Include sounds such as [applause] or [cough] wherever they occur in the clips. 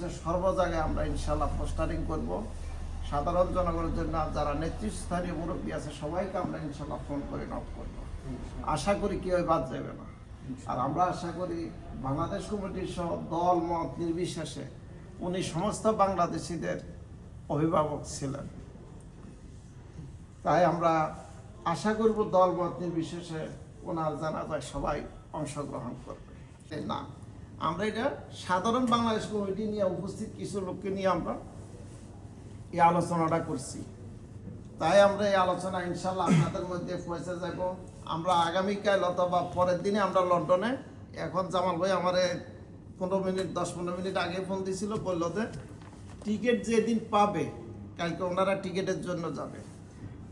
যে সর্ব জায়গায় আমরা ইনশাল্লাহ পোস্টারিং করব। সাধারণ জনগণের জন্য যারা নেতৃস্থানীয় মুরব্বী আছে সবাইকে আমরা ইনশাল্লাহ ফোন করে নক করব। আশা করি কেউ বাদ যাবে না। আর আমরা আশা করি বাংলাদেশ কমিটির সহ দল মত নির্বিশেষে উনি সমস্ত বাংলাদেশিদের অভিভাবক ছিলেন। তাই আমরা আশা করব দল মত নির্বিশেষে ওনার জানা জানাজায় সবাই অংশগ্রহণ করবে। না। আমরা এটা সাধারণ বাংলাদেশ কমিটি নিয়ে উপস্থিত কিছু লোককে নিয়ে আমরা এই আলোচনাটা করছি। তাই আমরা এই আলোচনা ইনশাল্লাহ আপনাদের মধ্যে পৌঁছে যাব। আমরা আগামীকাল অথবা পরের দিনে আমরা লন্ডনে। এখন জামাল ভাই আমার পনেরো মিনিট, দশ পনেরো মিনিট আগে ফোন দিছিল বলল যে টিকিট যেদিন পাবে, কালকে ওনারা টিকিটের জন্য যাবে।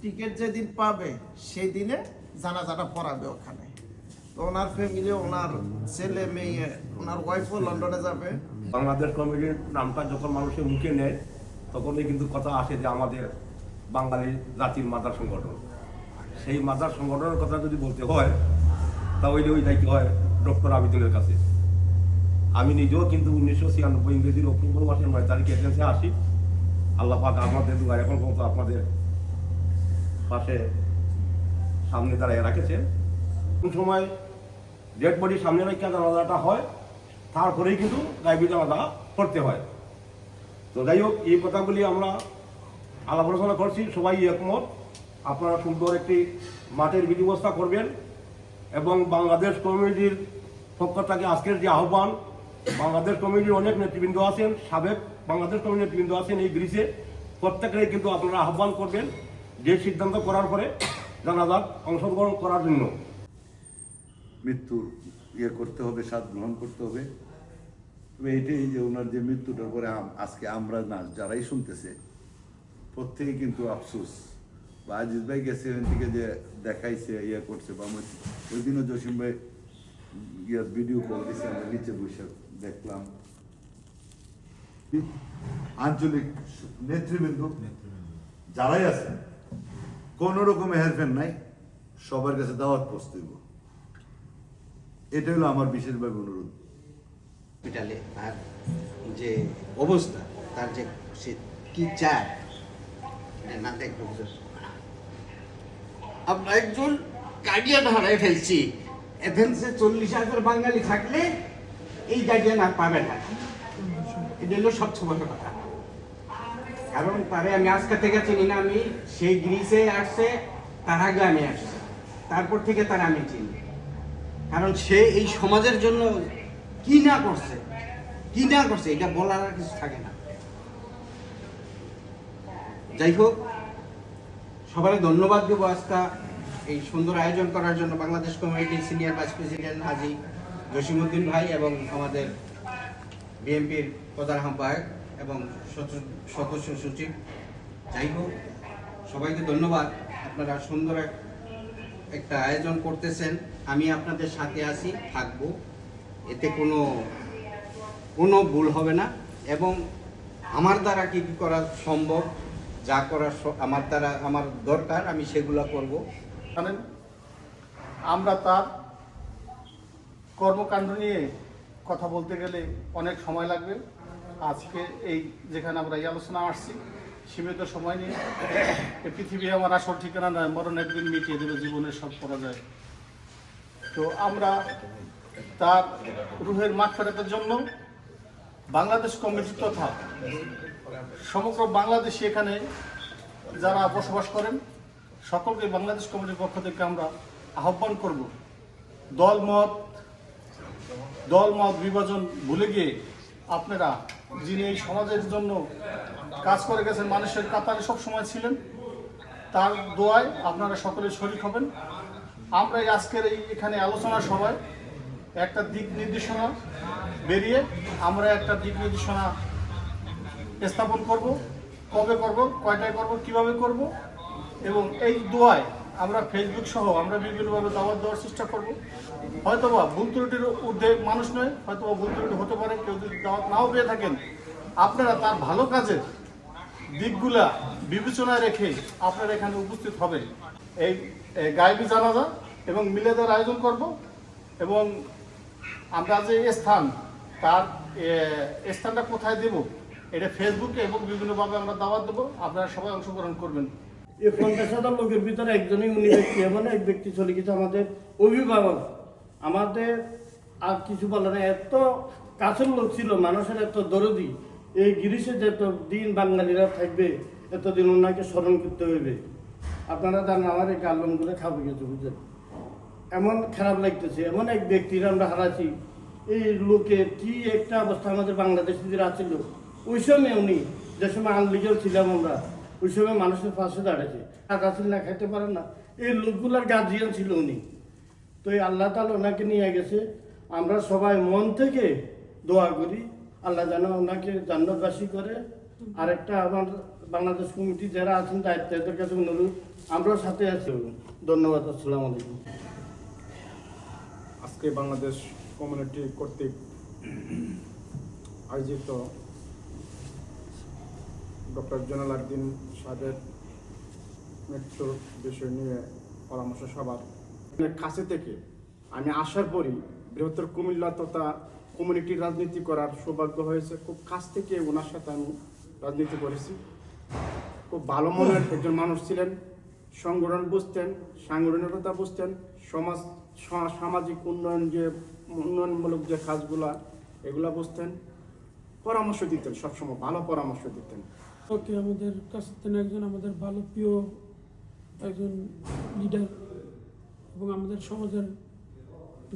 টিকিট যেদিন পাবে, সেই দিনে জানাজাটা পড়াবে ওখানে। ওনার ফ্যামিলি ওনার ছেলে, মেয়ে, ওনার ওয়াইফও লন্ডনে যাবে। বাংলাদেশ কমেডির নামটা যখন মানুষের মুখে নেয়, তখনই কিন্তু কথা আসে যে আমাদের বাঙালি জাতির মাদার সংগঠন। সেই মাদার সংগঠনের কথা যদি বলতে হয়, তাহলে ওই দায়িত্ব হয়? ডক্টর আবিদুলের কাছে। আমি নিজেও কিন্তু উনিশশো ছিয়ানব্বই ইংরেজির অক্টোবর মাসের নয় তারিখে এজেন্সে আসি। আল্লাহ পাক আমাদের দুয়ার এখন পর্যন্ত আপনাদের পাশে সামনে দাঁড়িয়ে রাখেছে। কোন সময় ডেড বডি সামনে রেখে জানাজাটা হয়, তারপরেই কিন্তু গাইবি জানাজা করতে হয়। তো যাই হোক, এই কথাগুলি আমরা আলাপ আলোচনা করছি, সবাই একমত। আপনারা সুন্দর একটি মাঠের ব্যবস্থা করবেন এবং বাংলাদেশ কমিটির পক্ষ থেকে আজকের যে আহ্বান, বাংলাদেশ কমিটির অনেক নেতৃবৃন্দ আছেন, সাবেক বাংলাদেশ কমিটির নেতৃবৃন্দ আছেন এই গ্রিসে। প্রত্যেকেরই কিন্তু আপনারা আহ্বান করবেন, যে সিদ্ধান্ত করার পরে জানাজার অংশগ্রহণ করার জন্য। মৃত্যুর ইয়ে করতে হবে, স্বাদ গ্রহণ করতে হবে। তবে এটাই যে ওনার যে মৃত্যুটার পরে আজকে আমরা না যারাই শুনতেছে, প্রত্যেকে কিন্তু আফসোস। বা আজিজ ভাই গেছে ওখান থেকে যে দেখাইছে ইয়ে করছে, বা ওই দিনও জসিম ভাই ইয়ার ভিডিও কল দিছে, আমরা নিচে বসে দেখলাম। আঞ্চলিক নেতৃবৃন্দ যারাই আছেন, কোনো রকম হেরফের নাই, সবার কাছে দাওয়াত পৌঁছতেইব এটা হলো আমার বিশেষভাবে অনুরোধ। হসপিটালে তার যে অবস্থা, তার যে সে কি চায় না দেখলে বুঝতে আমরা একজন গার্ডিয়ান হারাই ফেলছি। এথেন্সে চল্লিশ হাজার বাঙালি থাকলে এই গার্ডিয়ান আর পাবে না। এটা হলো সবচেয়ে বড় কথা। কারণ তারে আমি আজকে থেকে চিনি না আমি সেই গ্রিসে আসছে, তার আগে আমি আসছি। তারপর থেকে তারা আমি চিনি। কারণ সে এই সমাজের জন্য কি না করছে? কি না করছে? এটা বলার আর কিছু থাকে না। যাই হোক সবাই ধন্যবাদ দেবো আজকে এই সুন্দর আয়োজন করার জন্য। বাংলাদেশ কমিটির senior vice president Haji Jasimuddin ভাই এবং আমাদের বিএনপির প্রধান আহ্বায়ক এবং সদস্য সচিব। যাই হোক, সবাইকে ধন্যবাদ। আপনারা সুন্দর এক একটা আয়োজন করতেছেন। আমি আপনাদের সাথে আছি, থাকব। এতে কোনো কোনো ভুল হবে না। এবং আমার দ্বারা কী কি করা সম্ভব, যা করা স- আমার দ্বারা, আমার দরকার, আমি সেগুলো করব। জানেন, আমরা তার কর্মকাণ্ড নিয়ে কথা বলতে গেলে অনেক সময় লাগবে। আজকে এই যেখানে আমরা এই আলোচনা আসছি, সীমিত সময় নিয়ে পৃথিবী আমার আসল ঠিকানা নয় মরণ একদিন মিটিয়ে দেবে জীবনের সব পরাজয়। তো আমরা তার রুহের মাঠ ফেরাতের জন্য বাংলাদেশ কমিটি তথা সমগ্র বাংলাদেশে এখানে যারা বসবাস করেন, সকলকে বাংলাদেশ কমিটির পক্ষ থেকে আমরা আহ্বান করব। দলমত দলমত বিভাজন ভুলে গিয়ে আপনারা যিনি এই সমাজের জন্য কাজ করে গেছেন, মানুষের কাতারে সব সময় ছিলেন, তার দোয়ায় আপনারা সকলে শরিক হবেন। আমরা আজকের এই এখানে আলোচনা সভায় একটা দিক নির্দেশনা বেরিয়ে আমরা একটা দিক নির্দেশনা স্থাপন করব। কবে করব? কয়টায় করব? কীভাবে করব? এবং এই দোয়ায় আমরা ফেসবুক সহ আমরা বিভিন্নভাবে দাওয়াত দেওয়ার চেষ্টা করব। হয়তোবা ভুল ত্রুটির ঊর্ধ্বে মানুষ নয়, হয়তোবা ভুল ত্রুটি হতে পারে, কেউ যদি দাওয়াত নাও পেয়ে থাকেন, আপনারা তার ভালো কাজের দিকগুলা বিবেচনায় রেখে আপনারা এখানে উপস্থিত হবেন। এই এই গায়েবী জানাজা এবং মিলেদের আয়োজন করব এবং আমরা যে স্থান, তার স্থানটা কোথায় দেব, এটা ফেসবুকে এবং বিভিন্নভাবে আমরা দাওয়াত দেবো। আপনারা সবাই অংশগ্রহণ করবেন। এই পঞ্চাশ হাজার লোকের ভিতরে একজনই উনি ব্যক্তি, এমন এক ব্যক্তি চলে গেছে আমাদের অভিভাবক। আমাদের আর কিছু বলে না এত কাছের লোক ছিল, মানুষের এত দরদি। এই গিরিশে যত দিন বাঙালিরা থাকবে, এতদিন ওনাকে স্মরণ করতে হইবে। আপনারা জানেন আমার এই গালমগুলো খাব গেছে, বুঝলেন? এমন খারাপ লাগতেছে, এমন এক ব্যক্তির আমরা হারাচ্ছি এই লোকের কি একটা অবস্থা আমাদের বাংলাদেশিদের আছিল ওই সময় উনি যে সময় আনলিগেল ছিলাম আমরা, ওই সময় মানুষের পাশে দাঁড়িয়েছে। টাকা ছিল না খাইতে পারে না। এই লোকগুলার গার্জিয়ান ছিল উনি। তো এই আল্লাহ তালা ওনাকে নিয়ে গেছে। আমরা সবাই মন থেকে দোয়া করি। আল্লাহ যেন ওনাকে জান্নাতবাসী করে। আরেকটা আমার বাংলাদেশ কমিটি যারা আছেন দায়িত্ব, এদের কাছে অনুরোধ, আমরাও সাথে আছি। ধন্যবাদ, আসসালামু আলাইকুম। আজকে বাংলাদেশ কমিউনিটি কর্তৃক আয়োজিত ডক্টর জেনারেল আরদিন সাহেবের মৃত্যুর বিষয় নিয়ে পরামর্শ অনেক কাছে থেকে আমি আসার পরই বৃহত্তর কুমিল্লা তথা কমিউনিটির রাজনীতি করার সৌভাগ্য হয়েছে। খুব কাছ থেকে ওনার সাথে আমি রাজনীতি করেছি। খুব ভালো মনের একজন মানুষ ছিলেন, সংগঠন বুঝতেন, সাংগঠনিকতা বুঝতেন, সমাজ সামাজিক উন্নয়ন যে, উন্নয়নমূলক যে কাজগুলা, এগুলা বুঝতেন, পরামর্শ দিতেন সবসময়, ভালো পরামর্শ দিতেন। ওকে, আমাদের কাছ থেকে একজন আমাদের ভালো প্রিয় একজন লিডার এবং আমাদের সমাজের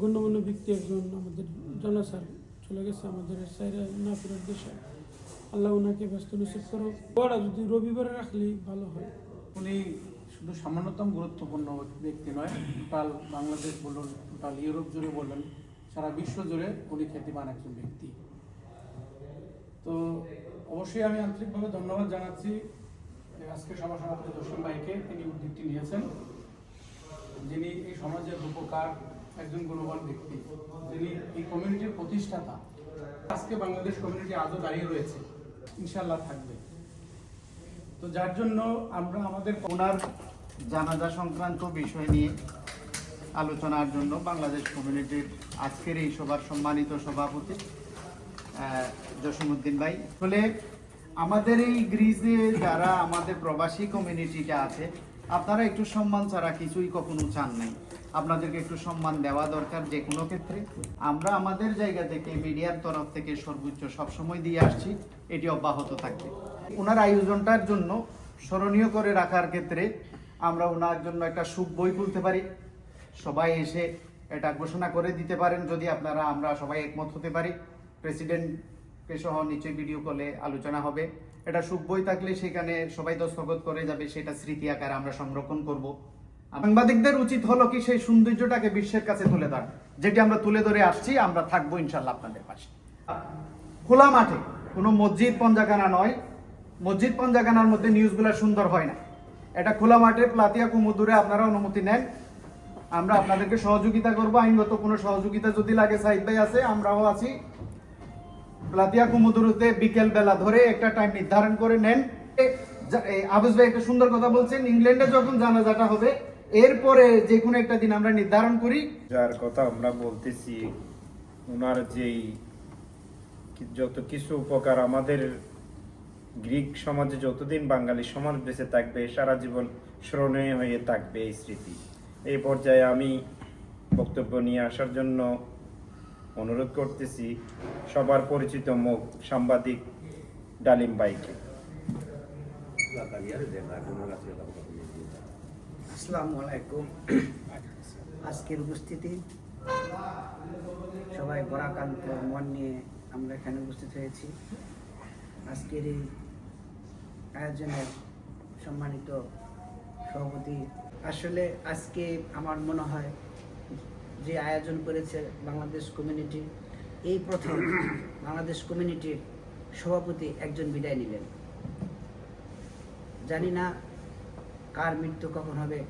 গণ্যমান্য ব্যক্তি একজন আমাদের জানা স্যার চলে গেছে আমাদের সাইরা না দেশে। আল্লাহ ওনাকে ব্যস্ত নসিব করো ওরা যদি রবিবারে রাখলে ভালো হয়। উনি শুধু সামান্যতম গুরুত্বপূর্ণ ব্যক্তি নয়, টোটাল বাংলাদেশ বলুন, টোটাল ইউরোপ জুড়ে বলুন, সারা বিশ্ব জুড়ে উনি খ্যাতিমান একজন ব্যক্তি। তো অবশ্যই আমি আন্তরিকভাবে ধন্যবাদ জানাচ্ছি আজকে সভা সভাপতি দর্শন ভাইকে তিনি উদ্যোগটি নিয়েছেন। যিনি এই সমাজের উপকার একজন গুণবান ব্যক্তি। যিনি এই কমিউনিটির প্রতিষ্ঠাতা। আজকে বাংলাদেশ কমিউনিটি আজও দাঁড়িয়ে রয়েছে। ইনশাল্লাহ থাকবে। তো যার জন্য আমরা আমাদের ওনার জানাজা সংক্রান্ত বিষয় নিয়ে আলোচনার জন্য বাংলাদেশ কমিউনিটির আজকের এই সভার সম্মানিত সভাপতি আহ, জসীমউদ্দিন ভাই। ফলে আমাদের এই গ্রিজে যারা আমাদের প্রবাসী কমিউনিটিটা আছে আপনারা একটু সম্মান ছাড়া কিছুই কখনো চান নাই। আপনাদেরকে একটু সম্মান দেওয়া দরকার যে কোনো ক্ষেত্রে। আমরা আমাদের জায়গা থেকে, মিডিয়ার তরফ থেকে সর্বোচ্চ সবসময় দিয়ে আসছি, এটি অব্যাহত থাকবে। ওনার আয়োজনটার জন্য স্মরণীয় করে রাখার ক্ষেত্রে আমরা ওনার জন্য একটা সুখ বই খুলতে পারি। সবাই এসে এটা ঘোষণা করে দিতে পারেন, যদি আপনারা, আমরা সবাই একমত হতে পারি। প্রেসিডেন্টকে সহ নিচে ভিডিও কলে আলোচনা হবে। এটা সুখ বই থাকলে সেখানে সবাই দস্তখত করে যাবে, সেটা স্মৃতি আকারে আমরা সংরক্ষণ করব। সাংবাদিকদের উচিত হলো কি সেই সৌন্দর্যটাকে বিশ্বের কাছে তুলে ধর। যেটি আমরা তুলে ধরে আসছি, আমরা থাকব ইনশাল্লাহ আপনাদের পাশে। খোলা মাঠে, কোনো মসজিদ পঞ্জাগানা নয়। মসজিদ পঞ্জাগানার মধ্যে নিউজগুলো সুন্দর হয় না। এটা খোলা মাঠে, প্লাতিয়া কুমুদুরে আপনারা অনুমতি নেন। আমরা আপনাদেরকে সহযোগিতা করব। আইনগত কোনো সহযোগিতা যদি লাগে, সাইদ ভাই আছে, আমরাও আছি। প্লাতিয়া কুমুদুরুতে বিকেল বেলা ধরে একটা টাইম নির্ধারণ করে নেন। যা- ভাই একটা সুন্দর কথা বলছেন, ইংল্যান্ডে যখন জানাজাটা হবে এরপরে যে কোনো একটা দিন আমরা নির্ধারণ করি। যার কথা আমরা বলতেছি ওনার যেই যত কিছু উপকার আমাদের গ্রিক সমাজে যতদিন বাঙালি সমাজ বেঁচে থাকবে সারা জীবন স্মরণীয় হয়ে থাকবে এই স্মৃতি। এই পর্যায়ে আমি বক্তব্য নিয়ে আসার জন্য অনুরোধ করতেছি সবার পরিচিত মুখ সাংবাদিক ডালিম বাইকে আসসালামু আলাইকুম আজকের উপস্থিতি, সবাই বরাকান্ত মন নিয়ে আমরা এখানে উপস্থিত হয়েছি। আজকের এই আয়োজনের সম্মানিত সভাপতি, আসলে আজকে আমার মনে হয় যে আয়োজন করেছে বাংলাদেশ কমিউনিটি, এই প্রথম বাংলাদেশ কমিউনিটির সভাপতি একজন বিদায় নিলেন। জানি না কার মৃত্যু কখন হবে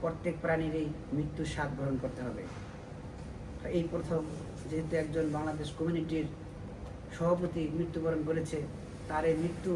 প্রত্যেক প্রাণীরই মৃত্যুর স্বাদ গ্রহণ করতে হবে। এই প্রথম, যেহেতু একজন বাংলাদেশ কমিউনিটির সভাপতি মৃত্যুবরণ করেছে, তার এই মৃত্যু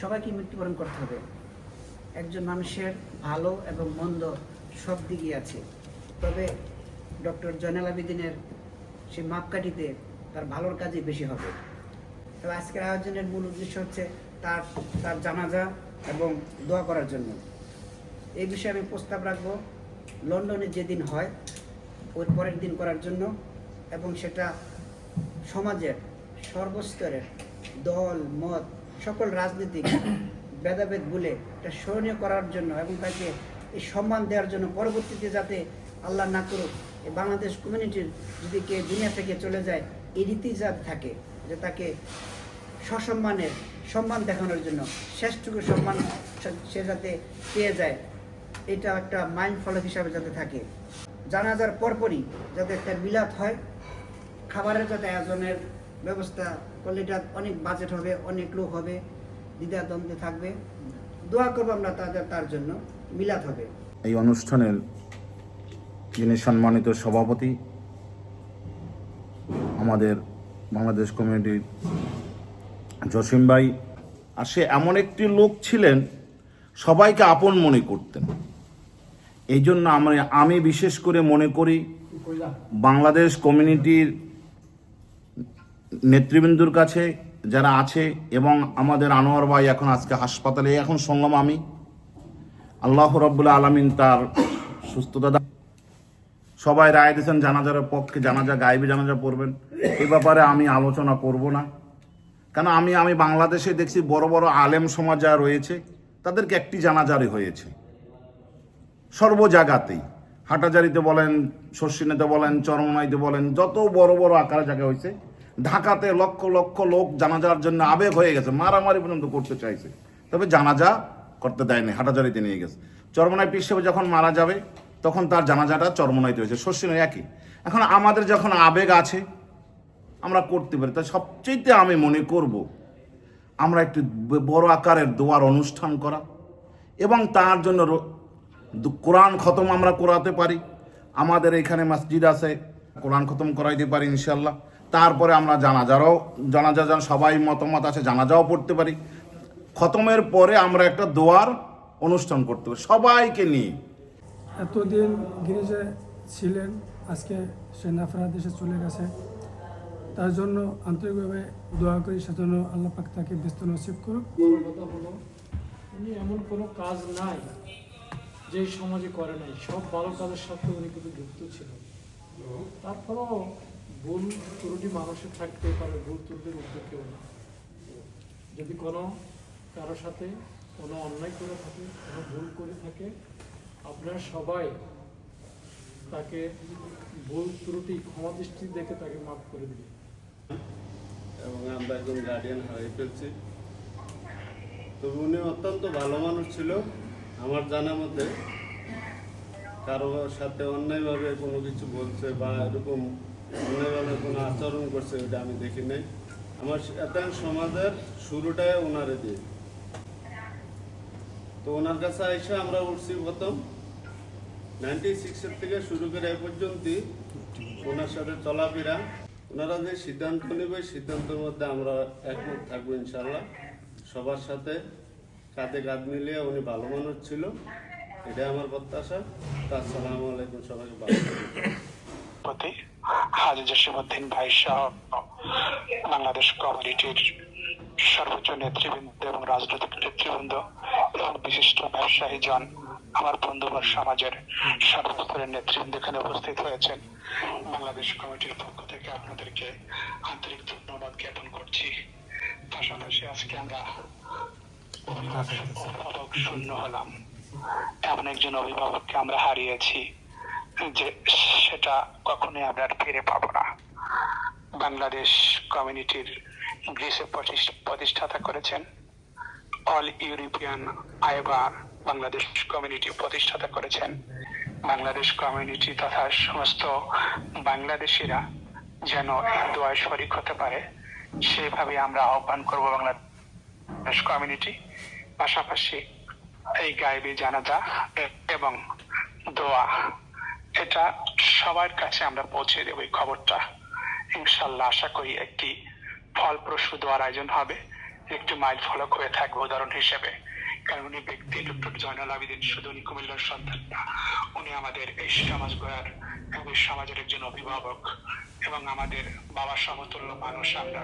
সবাইকে মৃত্যুবরণ করতে হবে। একজন মানুষের ভালো এবং মন্দ সব দিকই আছে। তবে ডক্টর জয়নাল আবেদিনের সেই মাপকাঠিতে তার ভালোর কাজই বেশি হবে। তবে আজকের আয়োজনের মূল উদ্দেশ্য হচ্ছে তার তার জানাজা এবং দোয়া করার জন্য। এই বিষয়ে আমি প্রস্তাব রাখব। লন্ডনে যেদিন হয়, ওর পরের দিন করার জন্য এবং সেটা সমাজের সর্বস্তরের দল, মত, সকল রাজনীতিক [coughs] ভেদাভেদ বলে এটা স্মরণীয় করার জন্য এবং তাকে এই সম্মান দেওয়ার জন্য পরবর্তীতে যাতে আল্লাহ না করুক, এই বাংলাদেশ কমিউনিটির যদি কে দুনিয়া থেকে চলে যায়, এই রীতি যাতে থাকে যে তাকে সসম্মানের সম্মান দেখানোর জন্য শেষটুকু সম্মান সে যাতে পেয়ে যায় এটা একটা মাইন্ড ফলো হিসাবে যাতে থাকে। জানাজার পরপরই যাতে একটা মিলাদ হয়, খাবারের যাতে আয়োজনের ব্যবস্থা করলে এটা অনেক বাজেট হবে, অনেক লোক হবে, দ্বিধাদ্বন্দ্বে থাকবে। দোয়া করব আমরা তাদের তার জন্য, মিলাদ হবে। এই অনুষ্ঠানের যিনি সম্মানিত সভাপতি, আমাদের বাংলাদেশ কমিউনিটির জসিম ভাই, আর সে এমন একটি লোক ছিলেন, সবাইকে আপন মনে করতেন। এই জন্য আমি আমি বিশেষ করে মনে করি বাংলাদেশ কমিউনিটির নেতৃবৃন্দুর কাছে যারা আছে এবং আমাদের আনোয়ার ভাই এখন আজকে হাসপাতালে, এখন শুনলাম আমি। আল্লাহ রব্বুল আলমিন তার সুস্থতা সবাই রায় দিয়েছেন, জানাজার পক্ষে জানাজা গাইবে জানাজা পড়বেন। এ ব্যাপারে আমি আলোচনা করব না। কেন আমি আমি বাংলাদেশে দেখছি বড় বড় আলেম সমাজ যা রয়েছে, তাদেরকে একটি জানাজারি হয়েছে। সর্ব জায়গাতেই হাটাজারিতে বলেন, শস্যিনেতে বলেন, চরমনাইতে বলেন, যত বড় বড় আকারে জায়গা হয়েছে, ঢাকাতে লক্ষ লক্ষ লোক জানাজার জন্য আবেগ হয়ে গেছে, মারামারি পর্যন্ত করতে চাইছে। তবে জানাজা করতে দেয়নি, হাটাজারিতে নিয়ে গেছে। চরমনাই পিসেবে যখন মারা যাবে, তখন তার জানাজাটা চরমনাইতে হয়েছে, শস্যিনে একই। এখন আমাদের যখন আবেগ আছে, আমরা করতে পারি। তাই সবচেয়ে আমি মনে করব, আমরা একটি বড় আকারের দোয়ার অনুষ্ঠান করা এবং তার জন্য কোরআন খতম আমরা করাতে পারি। আমাদের এখানে মসজিদ আছে কোরআন খতম করাইতে পারি ইনশাল্লাহ তারপরে আমরা জানাজারও জানাজা যান সবাই মতামত আছে জানাজাও পড়তে পারি। খতমের পরে আমরা একটা দোয়ার অনুষ্ঠান করতে পারি সবাইকে নিয়ে। এতদিন গিরিজে ছিলেন আজকে সে নাফরা দেশে চলে গেছে। তার জন্য আন্তরিকভাবে দোয়া করি সেজন্য আল্লাহ পাক তাকে ব্যস্ত নসিব করুক। এমন কোনো কাজ নাই। যে সমাজে করে নাই সব ভালো কাজের সাথে উনি কিন্তু যুক্ত ছিল। তারপরও ভুল ত্রুটি মানুষের থাকতে পারে ভুল ত্রুটির উদ্যোগ কেউ না। যদি কোনো কারও সাথে কোনো অন্যায় করে থাকে কোনো ভুল করে থাকে আপনারা সবাই তাকে ভুল ত্রুটি ক্ষমা দৃষ্টি দেখে তাকে মাফ করে দিবেন এবং আমরা একজন গার্ডিয়ান হারিয়ে ফেলছি। তবে উনি অত্যন্ত ভালো মানুষ ছিল। আমার জানা মতে কারও সাথে অন্যায়ভাবে কোনো কিছু বলছে বা এরকম অন্যায়ভাবে কোনো আচরণ করছে ওটা আমি দেখি নাই। আমার এত সমাজের শুরুটাই ওনারে দিয়ে। তো ওনার কাছে এসে আমরা উঠছি প্রথম। নাইনটি সিক্সের থেকে শুরু করে এ পর্যন্ত ওনার সাথে চলাফেরা। ওনারা যে সিদ্ধান্ত নেবে, সিদ্ধান্তের মধ্যে আমরা একমত থাকব ইনশাল্লাহ সবার সাথে কাঁধে কাঁধ মিলিয়ে উনি ভালো মানুষ ছিল এটা আমার প্রত্যাশা। আসসালামু আলাইকুম, সবাইকে ভালো প্রতি হাজি জসিমুদ্দিন ভাই সহ বাংলাদেশ কমিউনিটির সর্বোচ্চ নেতৃবৃন্দ এবং রাজনৈতিক নেতৃবৃন্দ এবং বিশিষ্ট ব্যবসায়ী জন, আমার বন্ধুবর সমাজের সর্বস্তরের নেতৃবৃন্দ এখানে উপস্থিত হয়েছেন। বাংলাদেশ কমিটির পক্ষ থেকে আপনাদেরকে আন্তরিক ধন্যবাদ জ্ঞাপন করছি। পাশাপাশি আজকে আমরা শূন্য হলাম। এমন একজন অভিভাবককে আমরা হারিয়েছি যে সেটা কখনোই আমরা ফিরে পাবো না। বাংলাদেশ কমিউনিটির গ্রিসে প্রতিষ্ঠা- প্রতিষ্ঠাতা করেছেন অল ইউরোপিয়ান আইবার বাংলাদেশ কমিউনিটি প্রতিষ্ঠাতা করেছেন। বাংলাদেশ কমিউনিটি তথা সমস্ত বাংলাদেশিরা যেন দোয়ায় শরিক হতে পারে, সেভাবে আমরা আহ্বান করব বাংলাদেশ কমিউনিটি পাশাপাশি এই গায়েবী জানাজা এবং দোয়া, এটা সবার কাছে আমরা পৌঁছে দেব এই খবরটা। ইনশাল্লাহ আশা করি একটি ফলপ্রসূ দোয়ার আয়োজন হবে। একটি মাইল ফলক হয়ে থাকবে উদাহরণ হিসেবে। কারণ উনি ব্যক্তি ডক্টর জয়নাল আবিদিন, শুধু উনি কুমিল্লার সন্তান না, উনি আমাদের এই সমাজ গড়ার এবং সমাজের একজন অভিভাবক এবং আমাদের বাবা সমতুল্য মানুষ আমরা।